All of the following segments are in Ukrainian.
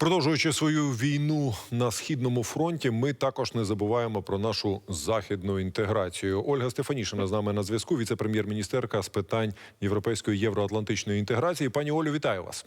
Продовжуючи свою війну на східному фронті, ми також не забуваємо про нашу західну інтеграцію. Ольга Стефанішина з нами на зв'язку, віце-прем'єр-міністерка з питань європейської євроатлантичної інтеграції. Пані Олю, вітаю вас.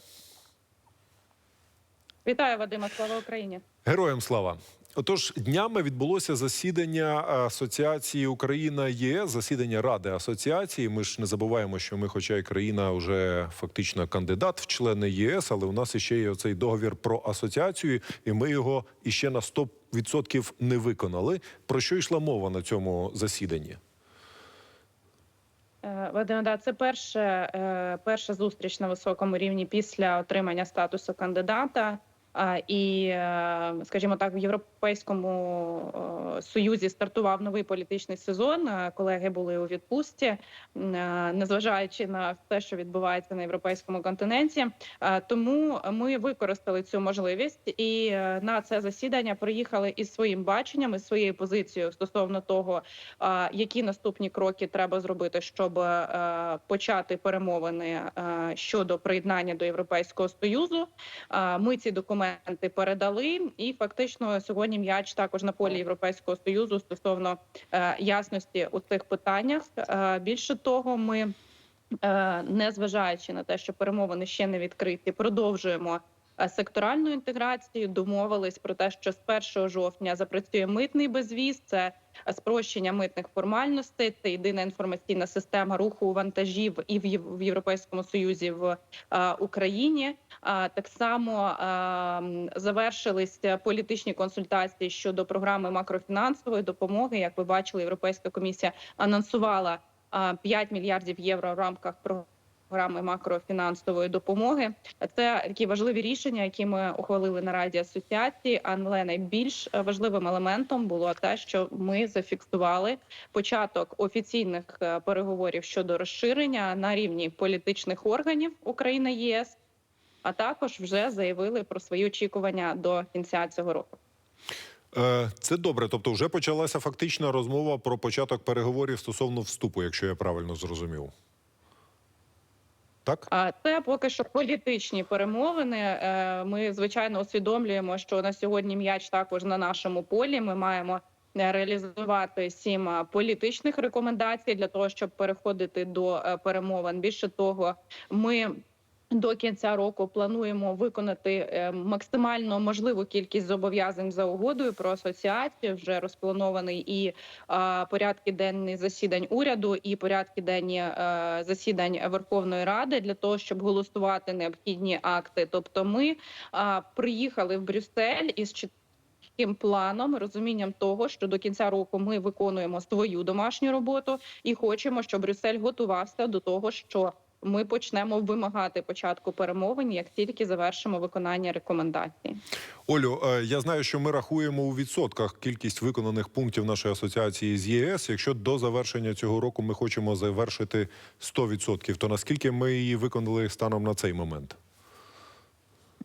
Вітаю, Вадима. Слава Україні. Героям слава. Отож, днями відбулося засідання Асоціації Україна ЄС, засідання Ради асоціації. Ми ж не забуваємо, що ми, хоча й країна, вже фактично кандидат в члени ЄС, але у нас іще є оцей договір про асоціацію, і ми його іще на 100% не виконали. Про що йшла мова на цьому засіданні? Е, Вадиме, да, це перше, е, перша зустріч на високому рівні після отримання статусу кандидата. І, е, скажімо так, в Європейському е, Союзі стартував новий політичний сезон. Е, Колеги були у відпустці, незважаючи на те, що відбувається на європейському континенті. Тому ми використали цю можливість і на це засідання приїхали із своїм баченням, із своєю позицією стосовно того, які наступні кроки треба зробити, щоб почати перемовини щодо приєднання до Європейського союзу. Ми ці документи передали, і фактично сьогодні м'яч також на полі Європейського союзу стосовно е, ясності у цих питаннях. Е, Більше того, ми. е, Незважаючи на те, що перемовини ще не відкриті, продовжуємо секторальну інтеграцію. Домовились про те, що з 1 жовтня запрацює митний безвіз. Це спрощення митних формальностей. Це єдина інформаційна система руху вантажів і в Європейському Союзі в Україні. Так само завершились політичні консультації щодо програми макрофінансової допомоги. Як ви бачили, Європейська комісія анонсувала а, 5 мільярдів євро в рамках програми макрофінансової допомоги. Це такі важливі рішення, які ми ухвалили на раді асоціації. Але найбільш важливим елементом було те, що ми зафіксували початок офіційних е, переговорів щодо розширення на рівні політичних органів України ЄС. А також вже заявили про свої очікування до кінця цього року. Е, Це добре. Тобто, вже почалася фактична розмова про початок переговорів стосовно вступу, якщо я правильно зрозумів. Так? А це поки що політичні перемовини. Е, Ми звичайно усвідомлюємо, що на сьогодні м'яч також на нашому полі. Ми маємо е, реалізувати сім політичних рекомендацій для того, щоб переходити до перемовин. Більше того, ми. До кінця року плануємо виконати е, максимально можливу кількість зобов'язань за угодою про асоціацію. Вже розпланований і порядки денні засідань уряду, і порядки денні е, засідань Верховної Ради для того, щоб голосувати необхідні акти. Тобто, ми приїхали в Брюссель із чітким планом, розумінням того, що до кінця року ми виконуємо свою домашню роботу і хочемо, щоб Брюссель готувався до того, що ми почнемо вимагати початку перемовин, як тільки завершимо виконання рекомендацій. Олю, е, я знаю, що ми рахуємо у відсотках кількість виконаних пунктів нашої асоціації з ЄС. Якщо до завершення цього року ми хочемо завершити 100%, то наскільки ми її виконали станом на цей момент?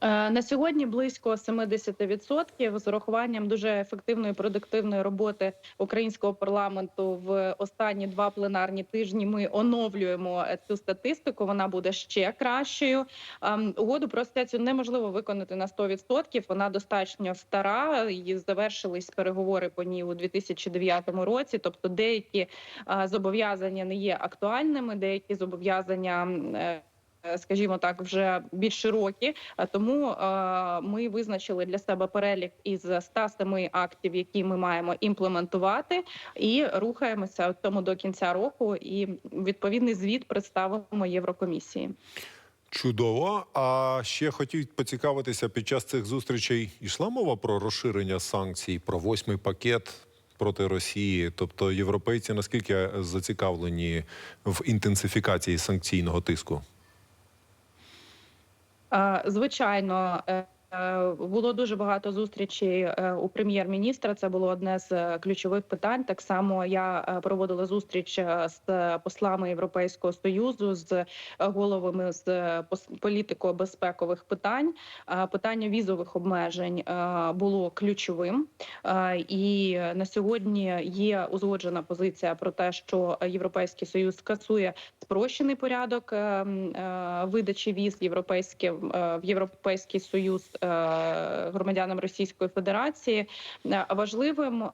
Е, На сьогодні близько 70% з урахуванням дуже ефективної продуктивної роботи українського парламенту в останні два пленарні тижні. Ми оновлюємо е, цю статистику. Вона буде ще кращою. Ем, Угоду про асоціацію неможливо виконати на 100%. Вона достатньо стара. І завершились переговори по ній у 2009 році. Тобто, деякі е, зобов'язання не є актуальними, деякі зобов'язання. Е, е, Скажімо так, вже більш широкі, А тому е, ми визначили для себе перелік із 107 актів, які ми маємо імплементувати, і рухаємося в цьому до кінця року. І відповідний звіт представимо Єврокомісії. Чудово. А ще хотів поцікавитися під час цих зустрічей. Йшла мова про розширення санкцій, про восьмий пакет проти Росії. Тобто, європейці наскільки зацікавлені в інтенсифікації санкційного тиску? Звичайно, е, було дуже багато зустрічей е, у прем'єр-міністра. Це було одне з е, ключових питань. Так само я е, проводила зустріч е, з послами Європейського союзу, з е, головами з е, політико-безпекових питань. Е, Питання візових обмежень е, було ключовим. Е, І на сьогодні є узгоджена позиція про те, що Європейський союз скасує спрощений порядок е, м, е, видачі віз європейським е, в Європейський Союз е, громадянам Російської Федерації. Е, Важливим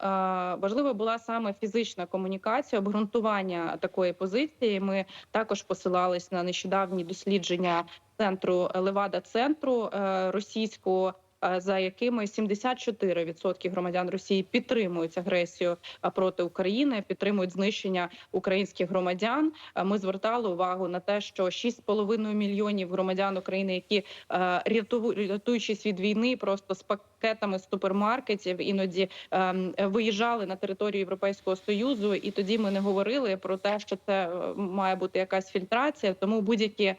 важлива була саме фізична комунікація, обґрунтування такої позиції. Ми також посилались на нещодавні дослідження центру Левада центру е, російського. Е, За якими 74% громадян Росії підтримують агресію е, проти України, підтримують знищення українських громадян. Е, Ми звертали увагу на те, що 6,5 мільйонів громадян України, які рятуючись від війни, просто з пакетами з супермаркетів іноді ем, виїжджали на територію Європейського союзу, і тоді ми не говорили про те, що це е, має бути якась фільтрація. Тому будь-які е,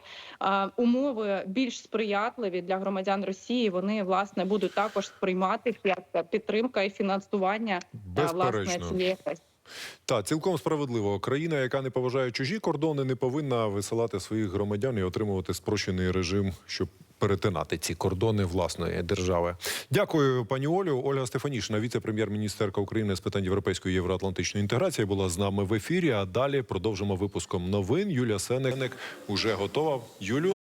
умови більш сприятливі для громадян Росії вони власне будуть також сприйматися як підтримка і фінансування е, власне цієї. Так, цілком справедливо. Країна, яка не поважає чужі кордони, не повинна висилати своїх громадян і отримувати спрощений режим, щоб перетинати ці кордони власної держави. Дякую, пані Олю. Ольга Стефанішина, віце-прем'єр-міністерка України з питань європейської євроатлантичної інтеграції, була з нами в ефірі. А далі продовжимо випуском новин. Юлія Сенек уже готова. Юлю.